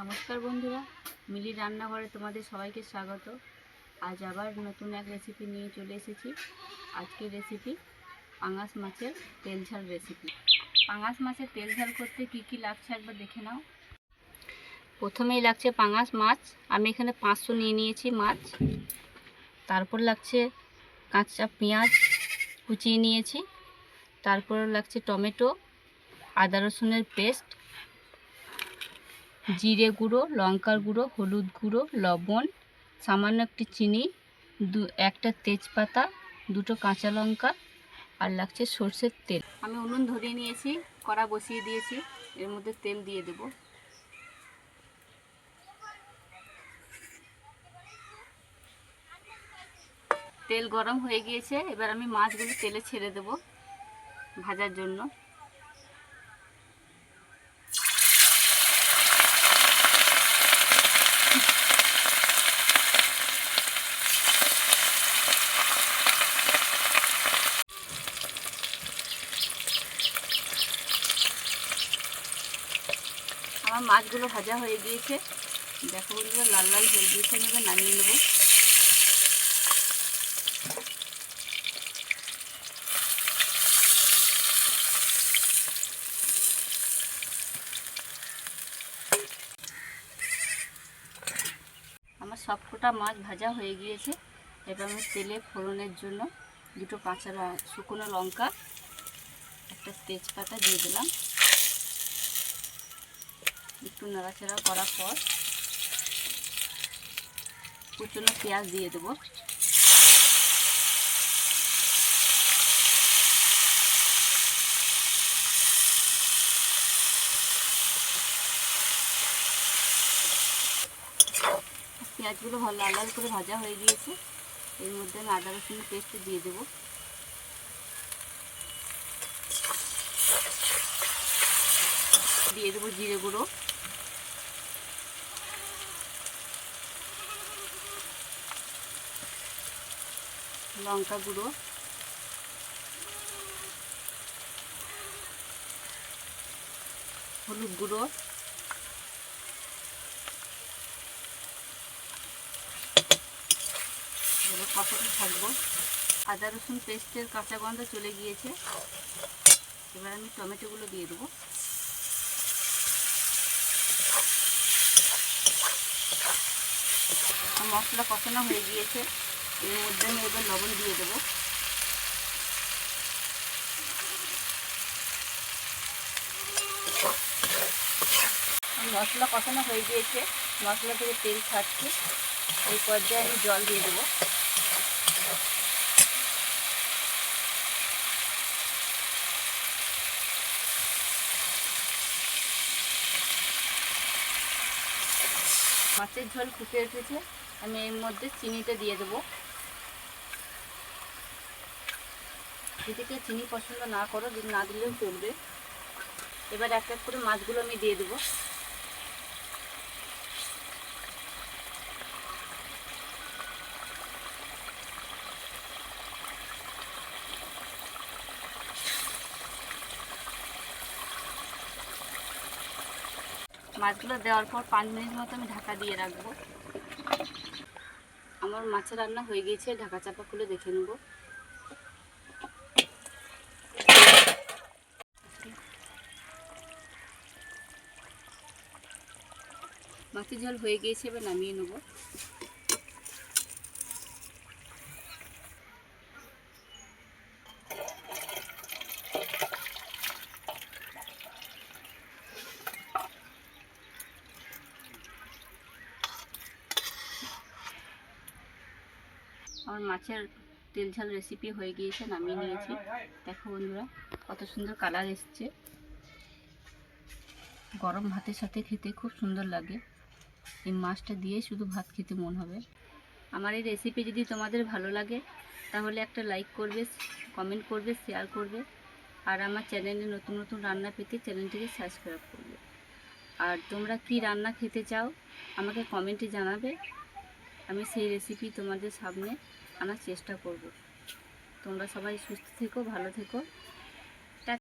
নমস্কার বন্ধুরা মিলি রান্নাঘরে তোমাদের সবাইকে স্বাগত। আজ আবার নতুন এক রেসিপি নিয়ে চলে এসেছি। আজকের রেসিপি পাঙাশ মাছের তেল ঝাল রেসিপি পাঙাশ মাছের তেল ঝাল করতে কি কি লাগছে একবার দেখে নাও। প্রথমেই লাগছে পাঙাশ মাছ। আমি এখানে পাঁচশো নিয়ে নিয়েছি মাছ। তারপর লাগছে কাঁচা পেঁয়াজ কুচিয়ে নিয়েছি। তারপর লাগছে টমেটো, আদা রসুনের পেস্ট জিরে গুঁড়ো, লঙ্কার গুঁড়ো, হলুদ গুঁড়ো, লবণ, সামান্য একটি চিনি, দু, একটা তেজপাতা, দুটো কাঁচা লঙ্কা আর লাগছে সর্ষের তেল। আমি উনুন ধরিয়ে নিয়েছি, কড়া বসিয়ে দিয়েছি, এর মধ্যে তেল দিয়ে দেব। তেল গরম হয়ে গিয়েছে, এবার আমি মাছগুলো তেলে ছেড়ে দেব ভাজার জন্য। আমার মাছগুলো ভাজা হয়ে গিয়েছে। দেখো বন্ধুরা, লাল লাল হয়ে গিয়েছে, আমি নামিয়ে নেব। আমার সবকটা মাছ ভাজা হয়ে গিয়েছে। এবার আমি তেলে ফোড়নের জন্য দুটো কাঁচা শুকনো লঙ্কা, একটা তেজপাতা দিয়ে দিলাম। একটু নাড়াচাড়া করার পর কুচনো পেঁয়াজ দিয়ে দেবো। পেঁয়াজগুলো ভালো লাল লাল করে ভাজা হয়ে গিয়েছে। এর মধ্যে আমি আদা রসুন পেস্ট দিয়ে দেবো। দিয়ে দেবো জিরে গুঁড়ো। লঙ্কা গুঁড়ো। হলুদ গুঁড়ো। থাকব আদা, রসুন পেস্টের কাঁচা গন্ধ চলে গিয়েছে। এবার আমি টমেটোগুলো দিয়ে দেবো। মশলা কষানো হয়ে গিয়েছে। এর মধ্যে আমি এবার লবণ দিয়ে দেবো। মশলা কষানো হয়ে গিয়েছে। মশলা থেকে তেল ছাড়ছে। এই পর্যায়ে আমি জল দিয়ে দেবো। মাছের ঝোল ফুটে উঠেছে। আমি এর মধ্যে চিনিটা দিয়ে দেবো। যদি কেউ চিনি পছন্দ না করো যদি না দিলেও চলবে। এবার এক এক করে মাছগুলো আমি দিয়ে দেবো। মাছগুলো দেওয়ার পর পাঁচ মিনিট মতো আমি ঢাকা দিয়ে রাখব। আমার মাছের রান্না হয়ে গিয়েছে, ঢাকা চাপা খুলে দেখে নেব। মাছের ঝোল হয়ে গিয়েছে, এবার নামিয়ে নেব। আমার মাছের তেল ঝাল রেসিপি হয়ে গিয়েছে, নামিয়ে নিয়েছি। দেখো বন্ধুরা, কত সুন্দর কালার এসছে। গরম ভাতের সাথে খেতে খুব সুন্দর লাগে। এই মাছটা দিয়ে শুধু ভাত খেতে মন হবে। আমার এই রেসিপি যদি তোমাদের ভালো লাগে, তাহলে একটা লাইক করবে কমেন্ট করবে শেয়ার করবে, আর আমার চ্যানেলে নতুন নতুন রান্না পেতে চ্যানেলটিকে সাবস্ক্রাইব করবে। আর তোমরা কি রান্না খেতে চাও, আমাকে কমেন্টে জানাবে। আমি সেই রেসিপি তোমাদের সামনে আনার চেষ্টা করব। তোমরা সবাই সুস্থ থেকো, ভালো থেকো।